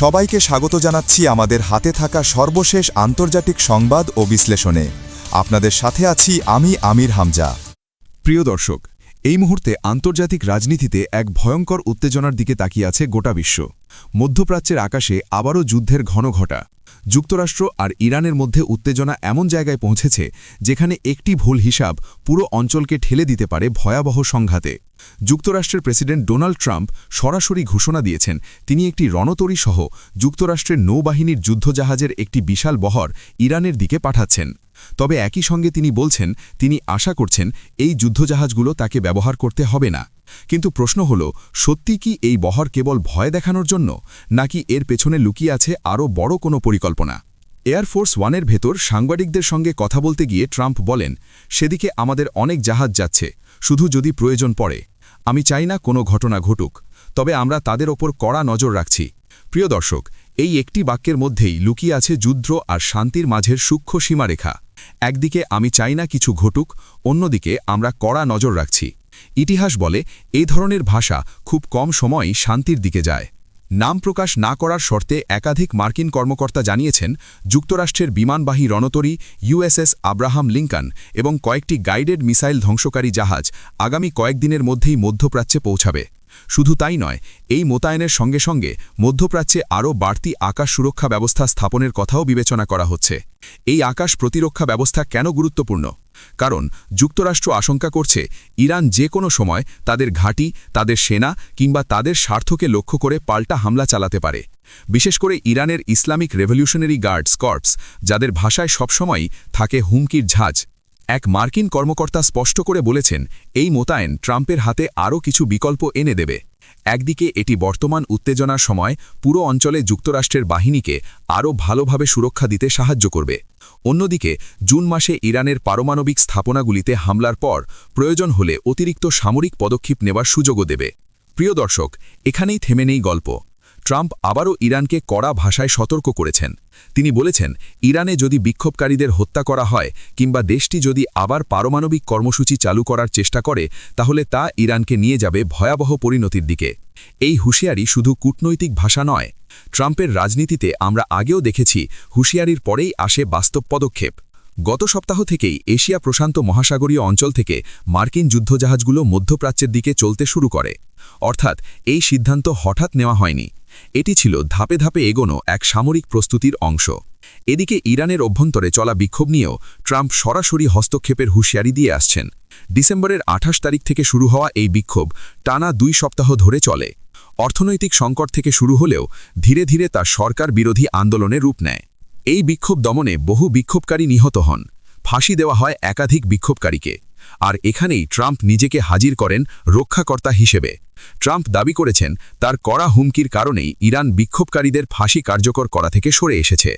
সবাইকে স্বাগত জানাচ্ছি আমাদের হাতে থাকা সর্বশেষ আন্তর্জাতিক সংবাদ ও বিশ্লেষণে। আপনাদের সাথে আছি আমি আমির হামজা। প্রিয় দর্শক, এই মুহূর্তে আন্তর্জাতিক রাজনীতিতে এক ভয়ঙ্কর উত্তেজনার দিকে তাকিয়ে আছে গোটা বিশ্ব। মধ্যপ্রাচ্যের আকাশে আবারও যুদ্ধের ঘন ঘটা। যুক্তরাষ্ট্র আর ইরানের মধ্যে উত্তেজনা এমন জায়গায় পৌঁছেছে, যেখানে একটি ভুল হিসাব পুরো অঞ্চলকে ঠেলে দিতে পারে ভয়াবহ সংঘাতে। যুক্তরাষ্ট্রের প্রেসিডেন্ট ডোনাল্ড ট্রাম্প সরাসরি ঘোষণা দিয়েছেন, তিনি একটি রণতরী সহ যুক্তরাষ্ট্রের নৌবাহিনীর যুদ্ধজাহাজের একটি বিশাল বহর ইরানের দিকে পাঠাচ্ছেন। তবে একই সঙ্গে তিনি বলছেন, তিনি আশা করছেন এই যুদ্ধজাহাজগুলো তাকে ব্যবহার করতে হবে না। কিন্তু প্রশ্ন হল, সত্যি কি এই বহর কেবল ভয় দেখানোর জন্য, নাকি এর পেছনে লুকিয়ে আছে আরও বড় কোনো পরিকল্পনা? এয়ারফোর্স ওয়ানের ভেতর সাংবাদিকদের সঙ্গে কথা বলতে গিয়ে ট্রাম্প বলেন, সেদিকে আমাদের অনেক জাহাজ যাচ্ছে, শুধু যদি প্রয়োজন পড়ে। আমি চাই না কোনো ঘটনা ঘটুক, তবে আমরা তাদের ওপর কড়া নজর রাখছি। প্রিয় দর্শক, এই একটি বাক্যের মধ্যেই লুকিয়ে আছে যুদ্ধ আর শান্তির মাঝের সূক্ষ্ম সীমারেখা। একদিকে আমি চাই না কিছু ঘটুক, অন্যদিকে আমরা কড়া নজর রাখছি। ইতিহাস বলে এই ধরনের ভাষা খুব কম সময়ই শান্তির দিকে যায়। নাম প্রকাশ না করার শর্তে একাধিক মার্কিন কর্মকর্তা জানিয়েছেন যুক্তরাষ্ট্রের বিমানবাহী রণতরী ইউএসএস আব্রাহাম লিঙ্কন এবং কয়েকটি গাইডেড মিসাইল ধ্বংসকারী জাহাজ আগামী কয়েকদিনের মধ্যেই মধ্যপ্রাচ্যে পৌঁছাবে। শুধু তাই নয়, এই মোতায়েনের সঙ্গে সঙ্গে মধ্যপ্রাচ্যে আরও বাড়তি আকাশ সুরক্ষা ব্যবস্থা স্থাপনের কথাও বিবেচনা করা হচ্ছে। এই আকাশ প্রতিরক্ষা ব্যবস্থা কেন গুরুত্বপূর্ণ? কারণ যুক্তরাষ্ট্র আশঙ্কা করছে, ইরান যে কোনো সময় তাদের ঘাঁটি, তাদের সেনা কিংবা তাদের স্বার্থকে লক্ষ্য করে পাল্টা হামলা চালাতে পারে। বিশেষ করে ইরানের ইসলামিক রেভলিউশনারি গার্ডস কর্পস, যাদের ভাষায় সবসময়ই থাকে হুমকির ঝাঁজ। এক মার্কিন কর্মকর্তা স্পষ্ট করে বলেছেন, এই মোতায়েন ট্রাম্পের হাতে আরও কিছু বিকল্প এনে দেবে। একদিকে, এটি বর্তমান উত্তেজনার সময় পুরো অঞ্চলে যুক্তরাষ্ট্রের বাহিনীকে আরও ভালোভাবে সুরক্ষা দিতে সাহায্য করবে। অন্যদিকে, জুন মাসে ইরানের পারমাণবিক স্থাপনাগুলিতে হামলার পর প্রয়োজন হলে অতিরিক্ত সামরিক পদক্ষেপ নেবার সুযোগও দেবে। প্রিয় দর্শক, এখানেই থেমে নেই গল্প। ট্রাম্প আবারও ইরানকে কড়া ভাষায় সতর্ক করেছেন। তিনি বলেছেন, ইরানে যদি বিক্ষোভকারীদের হত্যা করা হয় কিংবা দেশটি যদি আবার পারমাণবিক কর্মসূচি চালু করার চেষ্টা করে, তাহলে তা ইরানকে নিয়ে যাবে ভয়াবহ পরিণতির দিকে। এই হুঁশিয়ারি শুধু কূটনৈতিক ভাষা নয়। ট্রাম্পের রাজনীতিতে আমরা আগেও দেখেছি, হুঁশিয়ারির পরেই আসে বাস্তব পদক্ষেপ। গত সপ্তাহ থেকেই এশিয়া প্রশান্ত মহাসাগরীয় অঞ্চল থেকে মার্কিন যুদ্ধজাহাজগুলো মধ্যপ্রাচ্যের দিকে চলতে শুরু করে। অর্থাৎ, এই সিদ্ধান্ত হঠাৎ নেওয়া হয়নি। এটি ছিল ধাপে ধাপে এগোনো এক সামরিক প্রস্তুতির অংশ। এদিকে ইরানের অভ্যন্তরে চলা বিক্ষোভ নিয়েও ট্রাম্প সরাসরি হস্তক্ষেপের হুঁশিয়ারি দিয়ে আসছেন। ডিসেম্বরের আঠাশ তারিখ থেকে শুরু হওয়া এই বিক্ষোভ টানা দুই সপ্তাহ ধরে চলে। অর্থনৈতিক সংকট থেকে শুরু হলেও ধীরে ধীরে তা সরকার বিরোধী আন্দোলনে রূপ নেয়। এই বিক্ষোভ দমনে বহু বিক্ষোভকারী নিহত হন। ফাঁসি দেওয়া হয় একাধিক বিক্ষোভকারীকে। আর এখানেই ট্রাম্প নিজেকে হাজির করেন রক্ষাকর্তা হিসেবে। ট্রাম্প দাবি করেছেন, তার কড়া হুমকির কারণেই ইরান বিক্ষোভকারীদের ফাঁসি কার্যকর করা থেকে সরে এসেছে।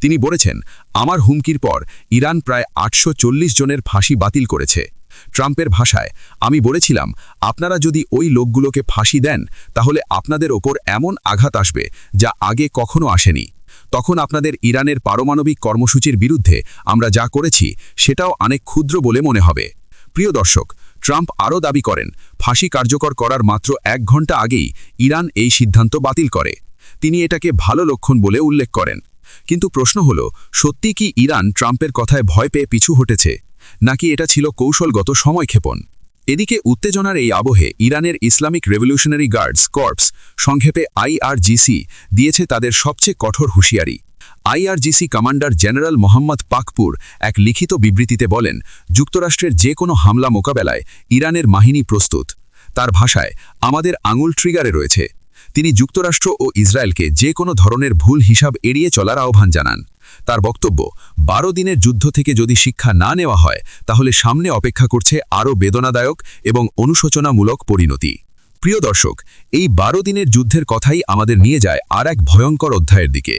তিনি বলেছেন, আমার হুমকির পর ইরান প্রায় আটশো চল্লিশ জনের ফাঁসি বাতিল করেছে। ট্রাম্পের ভাষায়, আমি বলেছিলাম, আপনারা যদি ওই লোকগুলোকে ফাঁসি দেন, তাহলে আপনাদের ওপর এমন আঘাত আসবে যা আগে কখনো আসেনি। তখন আপনাদের ইরানের পারমাণবিক কর্মসূচির বিরুদ্ধে আমরা যা করেছি সেটাও অনেক ক্ষুদ্র বলে মনে হবে। প্রিয় দর্শক, ট্রাম্প আরও দাবি করেন, ফাঁসি কার্যকর করার মাত্র এক ঘণ্টা আগেই ইরান এই সিদ্ধান্ত বাতিল করে। তিনি এটাকে ভালো লক্ষণ বলে উল্লেখ করেন। কিন্তু প্রশ্ন হল, সত্যি কি ইরান ট্রাম্পের কথায় ভয় পেয়ে পিছু হটেছে? নাকি এটা ছিল কৌশলগত সময়ক্ষেপণ? এদিকে উত্তেজনার এই আবহে ইরানের ইসলামিক রেভলিউশনারি গার্ডস কর্পস সংক্ষেপে আইআরজিসি দিয়েছে তাদের সবচেয়ে কঠোর হুঁশিয়ারি। IRGC commander general Mohammad Pakpour এক লিখিত বিবৃতিতে বলেন, যুক্তরাষ্ট্রের যে কোনো হামলা মোকাবেলায় ইরানের মাহিনী প্রস্তুত। তার ভাষায়, আমাদের আঙুল ট্রিগারে রয়েছে। তিনি যুক্তরাষ্ট্র ও ইসরায়েলকে যে কোনো ধরনের ভুল হিসাব এড়িয়ে চলার আহ্বান জানান। তার বক্তব্য, বারো দিনের যুদ্ধ থেকে যদি শিক্ষা না নেওয়া হয়, তাহলে সামনে অপেক্ষা করছে আরও বেদনাদায়ক এবং অনুশোচনামূলক পরিণতি। প্রিয় দর্শক, এই বারো দিনের যুদ্ধের কথাই আমাদের নিয়ে যায় আর এক ভয়ঙ্কর অধ্যায়ের দিকে।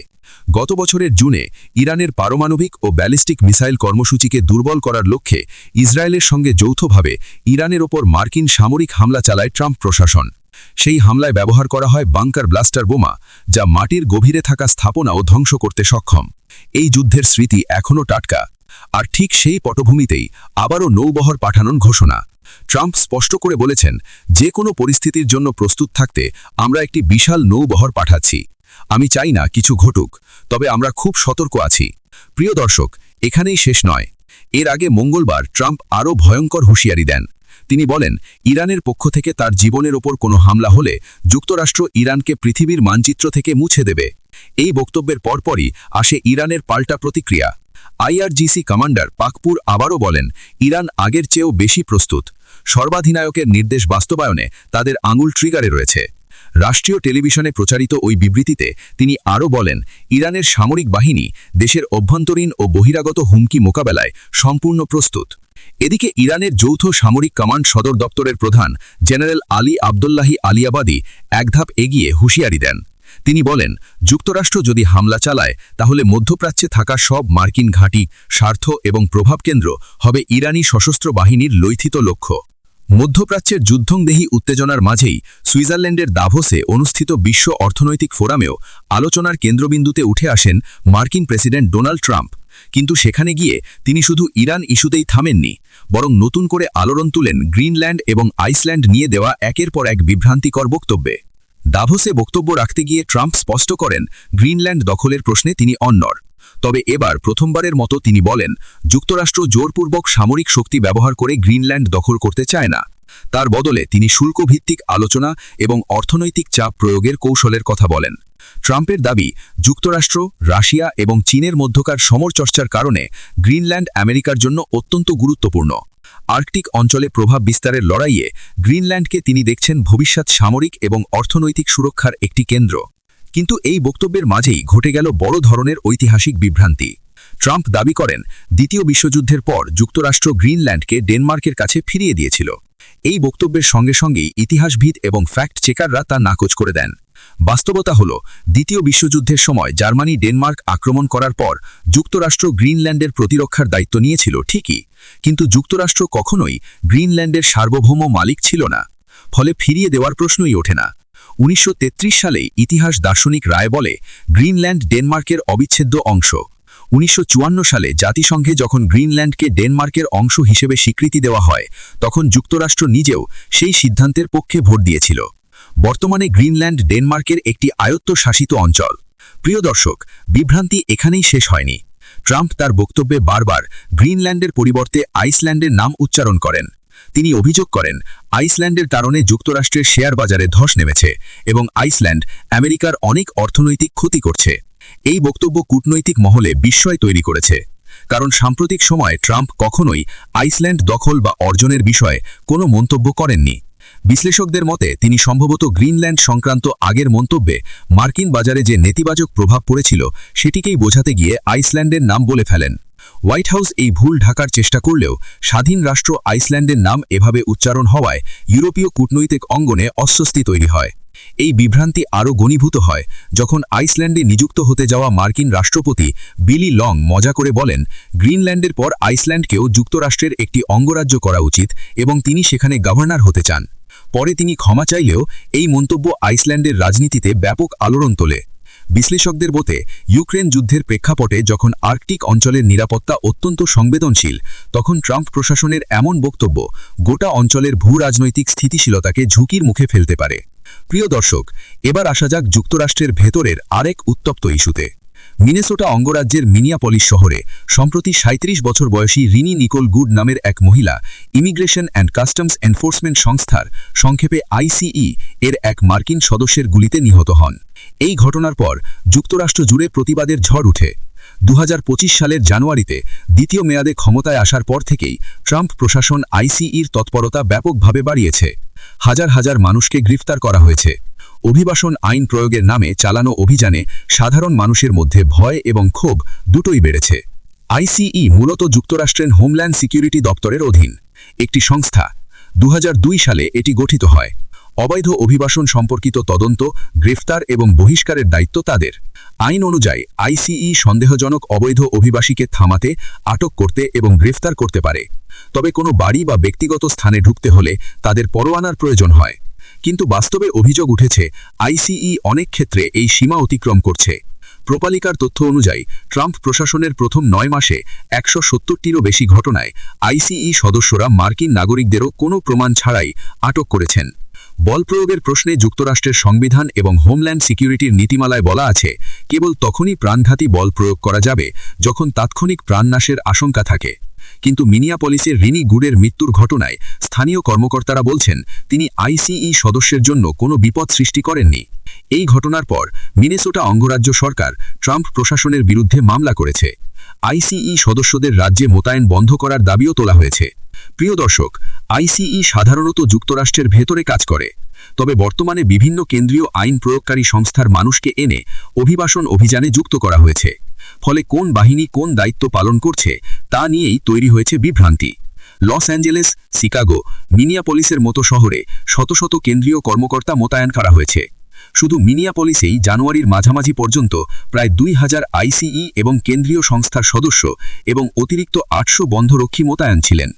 গত বছরের জুনে ইরানের পারমাণবিক ও ব্যালিস্টিক মিসাইল কর্মসূচিকে দুর্বল করার লক্ষ্যে ইসরায়েলের সঙ্গে যৌথভাবে ইরানের ওপর মার্কিন সামরিক হামলা চালায় ট্রাম্প প্রশাসন। সেই হামলায় ব্যবহার করা হয় বাংকার ব্লাস্টার বোমা, যা মাটির গভীরে থাকা স্থাপনাও ধ্বংস করতে সক্ষম। এই যুদ্ধের স্মৃতি এখনও টাটকা। আর ঠিক সেই পটভূমিতেই আবারও নৌবহর পাঠানোর ঘোষণা। ট্রাম্প স্পষ্ট করে বলেছেন, যে কোনো পরিস্থিতির জন্য প্রস্তুত থাকতে আমরা একটি বিশাল নৌবহর পাঠাচ্ছি। আমি চাই না কিছু ঘটুক, তবে আমরা খুব সতর্ক আছি। প্রিয় দর্শক, এখানেই শেষ নয়। এর আগে মঙ্গলবার ট্রাম্প আরও ভয়ঙ্কর হুঁশিয়ারি দেন। তিনি বলেন, ইরানের পক্ষ থেকে তার জীবনের ওপর কোনো হামলা হলে যুক্তরাষ্ট্র ইরানকে পৃথিবীর মানচিত্র থেকে মুছে দেবে। এই বক্তব্যের পরপরই আসে ইরানের পাল্টা প্রতিক্রিয়া। আইআরজিসি কমান্ডার পাকপুর আবারও বলেন, ইরান আগের চেয়েও বেশি প্রস্তুত। সর্বাধিনায়কের নির্দেশ বাস্তবায়নে তাদের আঙুল ট্রিগারে রয়েছে। রাষ্ট্রীয় টেলিভিশনে প্রচারিত ওই বিবৃতিতে তিনি আরও বলেন, ইরানের সামরিক বাহিনী দেশের অভ্যন্তরীণ ও বহিরাগত হুমকি মোকাবেলায় সম্পূর্ণ প্রস্তুত। এদিকে ইরানের যৌথ সামরিক কমান্ড সদর দপ্তরের প্রধান জেনারেল আলী আবদুল্লাহি আলিয়াবাদী এক ধাপ এগিয়ে হুঁশিয়ারি দেন। তিনি বলেন, যুক্তরাষ্ট্র যদি হামলা চালায়, তাহলে মধ্যপ্রাচ্যে থাকা সব মার্কিন ঘাঁটি, স্বার্থ এবং প্রভাবকেন্দ্র হবে ইরানি সশস্ত্র বাহিনীর লৈথিত লক্ষ্য। মধ্যপ্রাচ্যের যুদ্ধংদেহী উত্তেজনার মাঝেই সুইজারল্যান্ডের দাভোসে অনুষ্ঠিত বিশ্ব অর্থনৈতিক ফোরামেও আলোচনার কেন্দ্রবিন্দুতে উঠে আসেন মার্কিন প্রেসিডেন্ট ডোনাল্ড ট্রাম্প। কিন্তু সেখানে গিয়ে তিনি শুধু ইরান ইস্যুতেই থামেননি, বরং নতুন করে আলোড়ন তুলেন গ্রিনল্যান্ড এবং আইসল্যান্ড নিয়ে দেওয়া একের পর এক বিভ্রান্তিকর বক্তব্যে। দাভোসে বক্তব্য রাখতে গিয়ে ট্রাম্প স্পষ্ট করেন, গ্রিনল্যান্ড দখলের প্রশ্নে তিনি অন্নর। তবে এবার প্রথমবারের মতো তিনি বলেন, যুক্তরাষ্ট্র জোরপূর্বক সামরিক শক্তি ব্যবহার করে গ্রিনল্যান্ড দখল করতে চায় না। তার বদলে তিনি শুল্কভিত্তিক আলোচনা এবং অর্থনৈতিক চাপ প্রয়োগের কৌশলের কথা বলেন। ট্রাম্পের দাবি, যুক্তরাষ্ট্র, রাশিয়া এবং চীনের মধ্যকার সমরচর্চার কারণে গ্রিনল্যান্ড আমেরিকার জন্য অত্যন্ত গুরুত্বপূর্ণ। আর্কটিক অঞ্চলে প্রভাব বিস্তারের লড়াইয়ে গ্রিনল্যান্ডকে তিনি দেখছেন ভবিষ্যৎ সামরিক এবং অর্থনৈতিক সুরক্ষার একটি কেন্দ্র। কিন্তু এই বক্তব্যের মাঝেই ঘটে গেল বড় ধরনের ঐতিহাসিক বিভ্রান্তি। ট্রাম্প দাবি করেন, দ্বিতীয় বিশ্বযুদ্ধের পর যুক্তরাষ্ট্র গ্রিনল্যান্ডকে ডেনমার্কের কাছে ফিরিয়ে দিয়েছিল। এই বক্তব্যের সঙ্গে সঙ্গেই ইতিহাসবিদ এবং ফ্যাক্ট চেকাররা তা নাকচ করে দেন। বাস্তবতা হল, দ্বিতীয় বিশ্বযুদ্ধের সময় জার্মানি ডেনমার্ক আক্রমণ করার পর যুক্তরাষ্ট্র গ্রিনল্যান্ডের প্রতিরক্ষার দায়িত্ব নিয়েছিল ঠিকই, কিন্তু যুক্তরাষ্ট্র কখনোই গ্রিনল্যান্ডের সার্বভৌম মালিক ছিল না। ফলে ফিরিয়ে দেওয়ার প্রশ্নই ওঠে না। উনিশশো সালেই ইতিহাস দার্শনিক রায় বলে গ্রিনল্যান্ড ডেনমার্কের অবিচ্ছেদ্য অংশ। উনিশশো চুয়ান্ন সালে জাতিসংঘে যখন গ্রিনল্যান্ডকে ডেনমার্কের অংশ হিসেবে স্বীকৃতি দেওয়া হয়, তখন যুক্তরাষ্ট্র নিজেও সেই সিদ্ধান্তের পক্ষে ভোট দিয়েছিল। বর্তমানে গ্রিনল্যান্ড ডেনমার্কের একটি আয়ত্তশাসিত অঞ্চল। প্রিয় দর্শক, বিভ্রান্তি এখানেই শেষ হয়নি। ট্রাম্প তার বক্তব্যে বারবার গ্রিনল্যান্ডের পরিবর্তে আইসল্যান্ডের নাম উচ্চারণ করেন। তিনি অভিযোগ করেন, আইসল্যান্ডের কারণে যুক্তরাষ্ট্রের শেয়ার বাজারে ধস নেমেছে এবং আইসল্যান্ড আমেরিকার অনেক অর্থনৈতিক ক্ষতি করছে। এই বক্তব্য কূটনৈতিক মহলে বিস্ময় তৈরি করেছে, কারণ সাম্প্রতিক সময়ে ট্রাম্প কখনোই আইসল্যান্ড দখল বা অর্জনের বিষয়ে কোনো মন্তব্য করেননি। বিশ্লেষকদের মতে, তিনি সম্ভবত গ্রিনল্যান্ড সংক্রান্ত আগের মন্তব্যে মার্কিন বাজারে যে নেতিবাচক প্রভাব পড়েছিল, সেটিকেই বোঝাতে গিয়ে আইসল্যান্ডের নাম বলে ফেলেন। হোয়াইট হাউস এই ভুল ঢাকার চেষ্টা করলেও স্বাধীন রাষ্ট্র আইসল্যান্ডের নাম এভাবে উচ্চারণ হওয়ায় ইউরোপীয় কূটনৈতিক অঙ্গনে অস্বস্তি তৈরি হয়। এই বিভ্রান্তি আরও ঘনীভূত হয় যখন আইসল্যান্ডে নিযুক্ত হতে যাওয়া মার্কিন রাষ্ট্রপতি বিলি লং মজা করে বলেন, গ্রিনল্যান্ডের পর আইসল্যান্ডকেও যুক্তরাষ্ট্রের একটি অঙ্গরাজ্য করা উচিত এবং তিনি সেখানে গভর্নর হতে চান। পরে তিনি ক্ষমা চাইলেও এই মন্তব্য আইসল্যান্ডের রাজনীতিতে ব্যাপক আলোড়ন তোলে। বিশ্লেষকদের মতে ইউক্রেন যুদ্ধের প্রেক্ষাপটে যখন আর্কটিক অঞ্চলের নিরাপত্তা অত্যন্ত সংবেদনশীল, তখন ট্রাম্প প্রশাসনের এমন বক্তব্য, গোটা অঞ্চলের ভূ রাজনৈতিক স্থিতিশীলতাকে ঝুঁকির মুখে ফেলতে পারে। প্রিয় দর্শক, এবার আসা যাক যুক্তরাষ্ট্রের ভেতরের আরেক উত্তপ্ত ইস্যুতে। মিনেসোটা অঙ্গরাজ্যের মিনিয়াপলিস শহরে সম্প্রতি ৩৭ বছর বয়সী রিনি নিকোল গুড নামের এক মহিলা ইমিগ্রেশন অ্যান্ড কাস্টমস এনফোর্সমেন্ট সংস্থার সংক্ষেপে আইসিই এর এক মার্কিন সদস্যের গুলিতে নিহত হন। এই ঘটনার পর যুক্তরাষ্ট্র জুড়ে প্রতিবাদের ঝড় উঠে। দু হাজার পঁচিশ সালের জানুয়ারিতে দ্বিতীয় মেয়াদে ক্ষমতায় আসার পর থেকেই ট্রাম্প প্রশাসন আইসিইর তৎপরতা ব্যাপকভাবে বাড়িয়েছে। হাজার হাজার মানুষকে গ্রেফতার করা হয়েছে। অভিবাসন আইন প্রয়োগের নামে চালানো অভিযানে সাধারণ মানুষের মধ্যে ভয় এবং ক্ষোভ দুটোই বেড়েছে। আইসিই মূলত যুক্তরাষ্ট্রের হোমল্যান্ড সিকিউরিটি দপ্তরের অধীন। একটি সংস্থা। দু হাজার দুই সালে এটি গঠিত হয়। অবৈধ অভিবাসন সম্পর্কিত তদন্ত, গ্রেফতার এবং বহিষ্কারের দায়িত্ব তাদের। আইন অনুযায়ী, আইসিই সন্দেহজনক অবৈধ অভিবাসীকে থামাতে, আটক করতে এবং গ্রেফতার করতে পারে। তবে কোনো বাড়ি বা ব্যক্তিগত স্থানে ঢুকতে হলে তাদের পরোয়ানার প্রয়োজন হয়। কিন্তু বাস্তবে অভিযোগ উঠেছে, আইসিই অনেক ক্ষেত্রে এই সীমা অতিক্রম করছে। প্রপালিকার তথ্য অনুযায়ী, ট্রাম্প প্রশাসনের প্রথম নয় মাসে একশো সত্তরটিরও বেশি ঘটনায় আইসিই সদস্যরা মার্কিন নাগরিকদেরও কোনো প্রমাণ ছাড়াই আটক করেছেন। বল প্রয়োগের প্রশ্নে যুক্তরাষ্ট্রের সংবিধান এবং হোমল্যান্ড সিকিউরিটির নীতিমালায় বলা আছে, কেবল তখনই প্রাণঘাতী বল প্রয়োগ করা যাবে যখন তাৎক্ষণিক প্রাণনাশের আশঙ্কা থাকে। কিন্তু মিনিয়াপলিসের রিনি গুডের মৃত্যুর ঘটনায় স্থানীয় কর্মকর্তারা বলছেন, তিনি আইসিই সদস্যের জন্য কোনো বিপদ সৃষ্টি করেননি। এই ঘটনার পর মিনেসোটা অঙ্গরাজ্য সরকার ট্রাম্প প্রশাসনের বিরুদ্ধে মামলা করেছে। আইসিই সদস্যদের রাজ্যে মোতায়েন বন্ধ করার দাবিও তোলা হয়েছে। প্রিয় দর্শক, আইসিই সাধারণত যুক্তরাষ্ট্রের ভেতরে কাজ করে। তবে বর্তমানে বিভিন্ন কেন্দ্রীয় আইন প্রয়োগকারী সংস্থার মানুষকে এনে অভিবাসন অভিযানে যুক্ত করা হয়েছে। ফলে কোন বাহিনী কোন দায়িত্ব পালন করছে তা নিয়েই তৈরি হয়েছে বিভ্রান্তি। লস অ্যাঞ্জেলেস, শিকাগো, মিনিয়াপলিসের মতো শহরে শত শত কেন্দ্রীয় কর্মকর্তা মোতায়েন করা হয়েছে। শুধু মিনিয়াপলিসেই জানুয়ারির মাঝামাঝি পর্যন্ত প্রায় দুই হাজার আইসিই এবং কেন্দ্রীয় সংস্থার সদস্য এবং অতিরিক্ত আটশো বন্ধরক্ষী মোতায়েন ছিলেন।